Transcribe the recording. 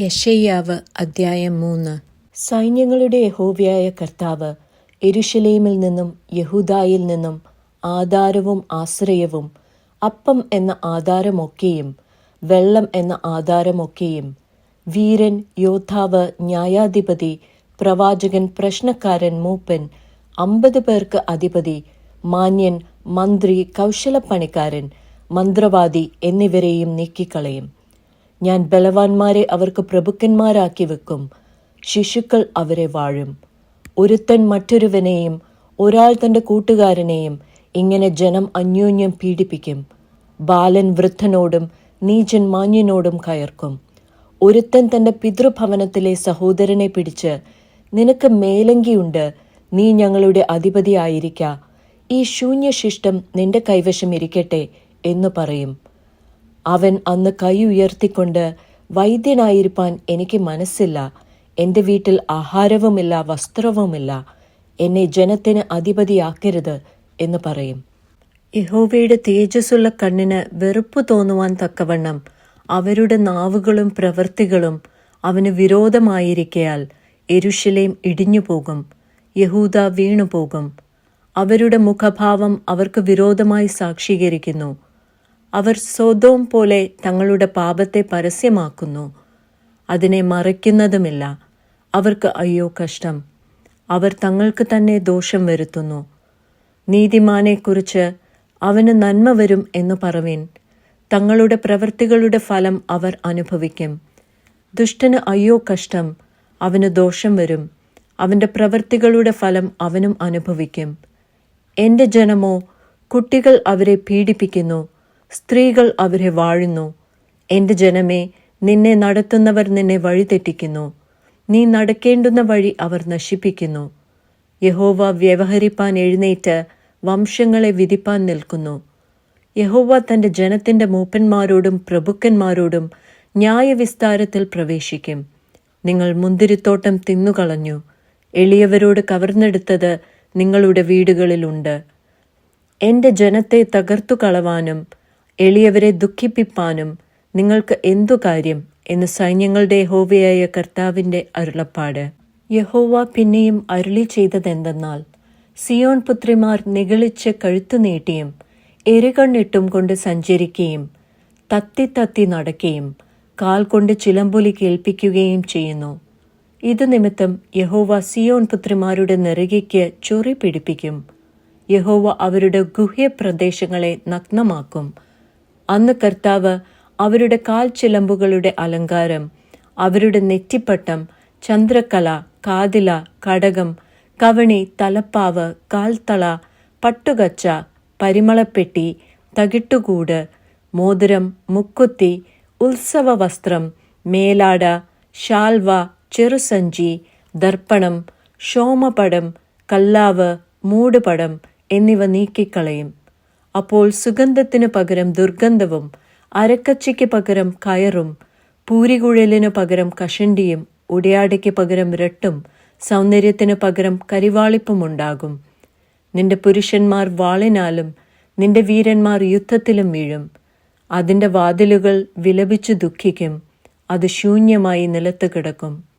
യശയ്യാവ് അദ്ധ്യായം മൂന്ന്. സൈന്യങ്ങളുടെ യഹോവയായ കർത്താവ് എരുഷലേമിൽ നിന്നും യഹൂദായിൽ നിന്നും ആധാരവും ആശ്രയവും അപ്പം എന്ന ആധാരമൊക്കെയും വെള്ളം എന്ന ആധാരമൊക്കെയും വീരൻ യോദ്ധാവ് ന്യായാധിപതി പ്രവാചകൻ പ്രശ്നക്കാരൻ മൂപ്പൻ അമ്പത് പേർക്ക് അധിപതി മാന്യൻ മന്ത്രി കൗശലപ്പണിക്കാരൻ മന്ത്രവാദി എന്നിവരെയും നീക്കിക്കളയും. ഞാൻ ബലവാന്മാരെ അവർക്ക് പ്രഭുക്കന്മാരാക്കി വെക്കും. ശിശുക്കൾ അവരെ വാഴും. ഒരുത്തൻ മറ്റൊരുവനെയും ഒരാൾ തന്റെ കൂട്ടുകാരനെയും ഇങ്ങനെ ജനം അന്യോന്യം പീഡിപ്പിക്കും. ബാലൻ വൃദ്ധനോടും നീചൻ മാന്യനോടും കയർക്കും. ഒരുത്തൻ തന്റെ പിതൃഭവനത്തിലെ സഹോദരനെ പിടിച്ച് നിനക്ക് മേലങ്കിയുണ്ട് നീ ഞങ്ങളുടെ അധിപതിയായിരിക്ക ഈ ശൂന്യശിഷ്ടം നിന്റെ കൈവശം ഇരിക്കട്ടെ എന്ന് പറയും. അവൻ അന്ന് കൈ ഉയർത്തിക്കൊണ്ട് വൈദ്യനായിരിക്കാൻ എനിക്ക് മനസ്സില്ല. എന്റെ വീട്ടിൽ ആഹാരവുമില്ല വസ്ത്രവുമില്ല. എന്നെ ജനത്തിന് അധിപതിയാക്കരുത് എന്ന് പറയും. യഹോവയുടെ തേജസ്സുള്ള കണ്ണിന് വെറുപ്പ് തോന്നുവാൻ തക്കവണ്ണം അവരുടെ നാവുകളും പ്രവൃത്തികളും അവന് വിരോധമായിരിക്കയാൽ എരുഷലേം ഇടിഞ്ഞുപോകും യഹൂദ വീണുപോകും. അവരുടെ മുഖഭാവം അവർക്ക് വിരോധമായി സാക്ഷീകരിക്കുന്നു. അവർ സ്വതവും പോലെ തങ്ങളുടെ പാപത്തെ പരസ്യമാക്കുന്നു. അതിനെ മറയ്ക്കുന്നതുമില്ല അവർക്ക് അയ്യോ കഷ്ടം. അവർ തങ്ങൾക്ക് തന്നെ ദോഷം വരുത്തുന്നു. നീതിമാനെക്കുറിച്ച് അവന് നന്മ വരും എന്ന് പറവീൻ. തങ്ങളുടെ പ്രവൃത്തികളുടെ ഫലം അവർ അനുഭവിക്കും. ദുഷ്ടന് അയ്യോ കഷ്ടം. അവന് ദോഷം വരും. അവന്റെ പ്രവൃത്തികളുടെ ഫലം അവനും അനുഭവിക്കും. എന്റെ ജനമോ കുട്ടികൾ അവരെ പീഡിപ്പിക്കുന്നു. സ്ത്രീകൾ അവരെ വാഴുന്നു. എന്റെ ജനമേ നിന്നെ നടത്തുന്നവർ നിന്നെ വഴിതെറ്റിക്കുന്നു. നീ നടക്കേണ്ടുന്ന വഴി അവർ നശിപ്പിക്കുന്നു. യഹോവ വ്യവഹരിപ്പാൻ എഴുന്നേറ്റ് വംശങ്ങളെ വിധിപ്പാൻ നിൽക്കുന്നു. യഹോവ തന്റെ ജനത്തിന്റെ മൂപ്പന്മാരോടും പ്രഭുക്കന്മാരോടും ന്യായവിസ്താരത്തിൽ പ്രവേശിക്കും. നിങ്ങൾ മുന്തിരിത്തോട്ടം തിന്നുകളഞ്ഞു. എളിയവരോട് കവർന്നെടുത്തത് നിങ്ങളുടെ വീടുകളിലുണ്ട്. എന്റെ ജനത്തെ തകർത്തു കളവാനും എളിയവരെ ദുഃഖിപ്പിപ്പാനും നിങ്ങൾക്ക് എന്തു കാര്യം എന്ന് സൈന്യങ്ങളുടെ യഹോവയായ കർത്താവിന്റെ അരുളപ്പാട്. യഹോവ പിന്നെയും അരുളി ചെയ്തതെന്തെന്നാൽ സിയോൺ പുത്രിമാർ നിഗളിച്ച് കഴുത്തു നീട്ടിയും എരുകണ്ണിട്ടും കൊണ്ട് സഞ്ചരിക്കുകയും തത്തി തത്തി നടക്കുകയും കാൽ കൊണ്ട് ചിലമ്പൊലി കേൾപ്പിക്കുകയും ചെയ്യുന്നു. ഇത് നിമിത്തം യഹോവ സിയോൺ പുത്രിമാരുടെ നെറുകയ്ക്ക് ചൊറി പിടിപ്പിക്കും. യഹോവ അവരുടെ ഗുഹ്യപ്രദേശങ്ങളെ നഗ്നമാക്കും. അന്ന് കർത്താവ് അവരുടെ കാൽ ചിലമ്പുകളുടെ അലങ്കാരം അവരുടെ നെറ്റിപ്പട്ടം ചന്ദ്രക്കല കാതില കടകം കവണി തലപ്പാവ് കാൽത്തള പട്ടുകച്ച പരിമളപ്പെട്ടി തകിട്ടുകൂട് മോതിരം മുക്കുത്തി ഉത്സവ വസ്ത്രം മേലാട ഷാൽവ ചെറുസഞ്ചി ദർപ്പണം ശോമപടം കല്ലാവ് മൂടുപടം എന്നിവ നീക്കിക്കളയും. അപ്പോൾ സുഗന്ധത്തിന് പകരം ദുർഗന്ധവും അരക്കച്ചയ്ക്ക് പകരം കയറും പൂരികുഴലിന് പകരം കഷണ്ടിയും ഉടയാടയ്ക്ക് പകരം രട്ടും സൗന്ദര്യത്തിന് പകരം കരിവാളിപ്പുമുണ്ടാകും. നിന്റെ പുരുഷന്മാർ വാളിനാലും നിന്റെ വീരന്മാർ യുദ്ധത്തിലും വീഴും. അതിന്റെ വാതിലുകൾ വിലപിച്ചു ദുഃഖിക്കും അത് ശൂന്യമായി നിലത്ത് കിടക്കും.